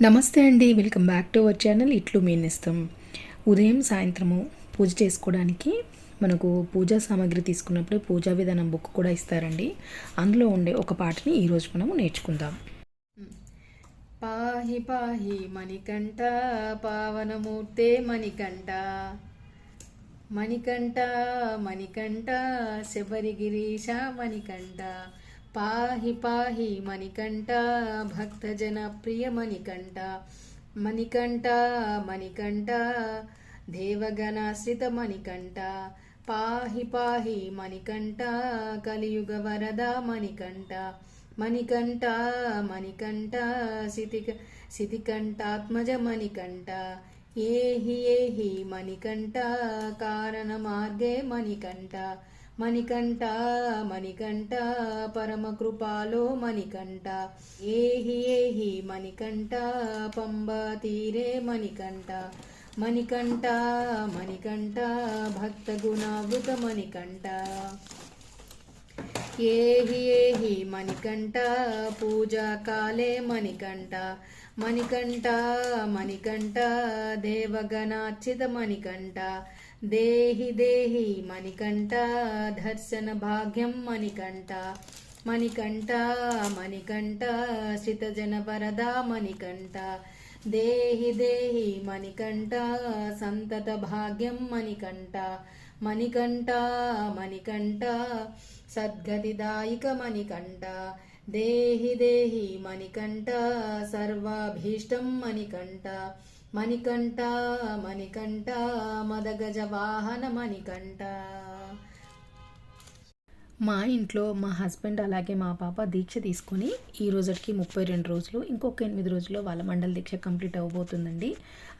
నమస్తే అండి welcome back to our channel ఇట్లు మీనిస్తాం ఉదయం సాయంత్రము పూజ చేసుకోవడానికి మనకు పూజా సామాగ్రి తీసుకున్నప్పుడు పూజా విధానం బుక్ కూడా ఇస్తారండి. అందులో ఉండే ఒక పాటని ఈరోజు మనము నేర్చుకుందాం. పాహి పాహి మణికంఠ పావనమూర్తే మణికంఠ. మణికంఠ మణికంఠ శబరిగిరీశ మణికంఠ. పాహి పాహి మణికంఠ భక్తజన ప్రియ మణికంఠ మణికంఠ మణికంఠ దేవగణాశ్రిత మణికంఠ పాహి పాహి మణికంఠ కలియుగ వరద మణికంఠ మణికంఠ మణికంఠ సితిక సితికంఠాత్మజ మణికంఠ ఏహి ఏహి మణికంఠ కారణ మార్గే మణికంఠ మణికంఠ మణికంఠ పరమ కృపాలో మణికంఠ. ఏహి ఏహి మణికంఠ పంబ తీరే మణికంఠ. మణికంఠ మణికంఠ భక్త గుణావృత మణికంఠ. ఏహి ఏహి మణికంఠ పూజా కాలే మణికంఠ మణికంఠ మణికంఠ దేవగణార్చిత మణికంఠ దేహి దేహి మణికంఠ దర్శన భాగ్యం మణికంఠ మణికంఠ మణికంఠ శ్రితజన వరదా మణికంఠ దేహి దేహి మణికంఠ సంతత భాగ్యం మణికంఠ మణికంఠ మణికంఠ సద్గతిదాయిక మణికంఠ దేహి దేహి మణికంఠ సర్వాభీష్టం మణికంఠ మణికంఠ మణికంఠ మదగజ వాహన మణికంఠ. మా ఇంట్లో మా హస్బెండ్ అలాగే మా పాప దీక్ష తీసుకొని ఈ రోజుకి ముప్పై రెండు రోజులు ఇంకొక ఎనిమిది రోజుల్లో వాళ్ళ మండల దీక్ష కంప్లీట్ అవ్వబోతుందండి.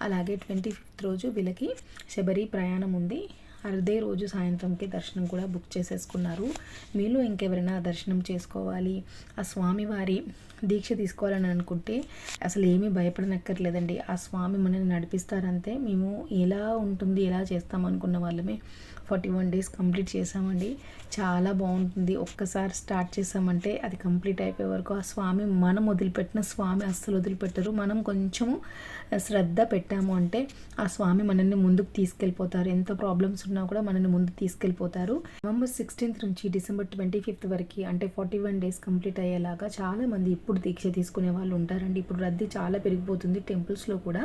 అలాగే ట్వంటీ ఫిఫ్త్ రోజు వీళ్ళకి శబరి ప్రయాణం ఉంది. అదే రోజు సాయంత్రంకి దర్శనం కూడా బుక్ చేసేసుకున్నారు. మీలో ఇంకెవరైనా దర్శనం చేసుకోవాలి? ఆ స్వామివారి దీక్ష తీసుకోవాలని అనుకుంటే అసలు ఏమీ భయపడనక్కర్లేదండి. ఆ స్వామి మనల్ని నడిపిస్తారంతే మేము ఎలా ఉంటుంది ఎలా చేస్తాం అనుకున్న వాళ్ళమే ఫార్టీ వన్ డేస్ కంప్లీట్ చేసామండి చాలా బాగుంటుంది. ఒక్కసారి స్టార్ట్ చేసామంటే అది కంప్లీట్ అయిపోయే వరకు ఆ స్వామి మనం వదిలిపెట్టిన స్వామి అస్సలు వదిలిపెట్టరు. మనం కొంచెము శ్రద్ధ పెట్టాము అంటే ఆ స్వామి మనల్ని ముందుకు తీసుకెళ్ళిపోతారు. ఎంత ప్రాబ్లమ్స్ ఉన్నా కూడా మనల్ని ముందు తీసుకెళ్ళిపోతారు. నవంబర్ సిక్స్టీన్త్ నుంచి డిసెంబర్ ట్వంటీ ఫిఫ్త్ వరకు అంటే ఫార్టీ వన్ డేస్ కంప్లీట్ అయ్యేలాగా చాలా మంది ఇప్పుడు దీక్ష తీసుకునే వాళ్ళు ఉంటారండి. ఇప్పుడు రద్దీ చాలా పెరిగిపోతుంది టెంపుల్స్లో కూడా.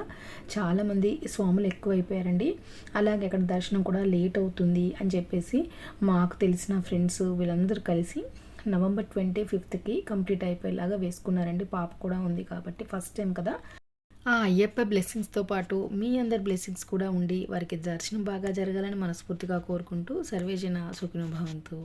చాలామంది స్వాములు ఎక్కువైపోయారండి. అలాగే అక్కడ దర్శనం కూడా లేట్ అవుతుంది అని చెప్పేసి మాకు తెలిసిన ఫ్రెండ్స్ వీళ్ళందరూ కలిసి నవంబర్ ట్వంటీ ఫిఫ్త్కి కంప్లీట్ అయిపోయేలాగా వేసుకున్నారండి. పాప కూడా ఉంది కాబట్టి ఫస్ట్ టైం కదా. ఆ అయ్యప్ప బ్లెస్సింగ్స్తో పాటు మీ అందరి బ్లెస్సింగ్స్ కూడా ఉండి వారికి దర్శనం బాగా జరగాలని మనస్ఫూర్తిగా కోరుకుంటూ సర్వేజన సుఖినోభవంతు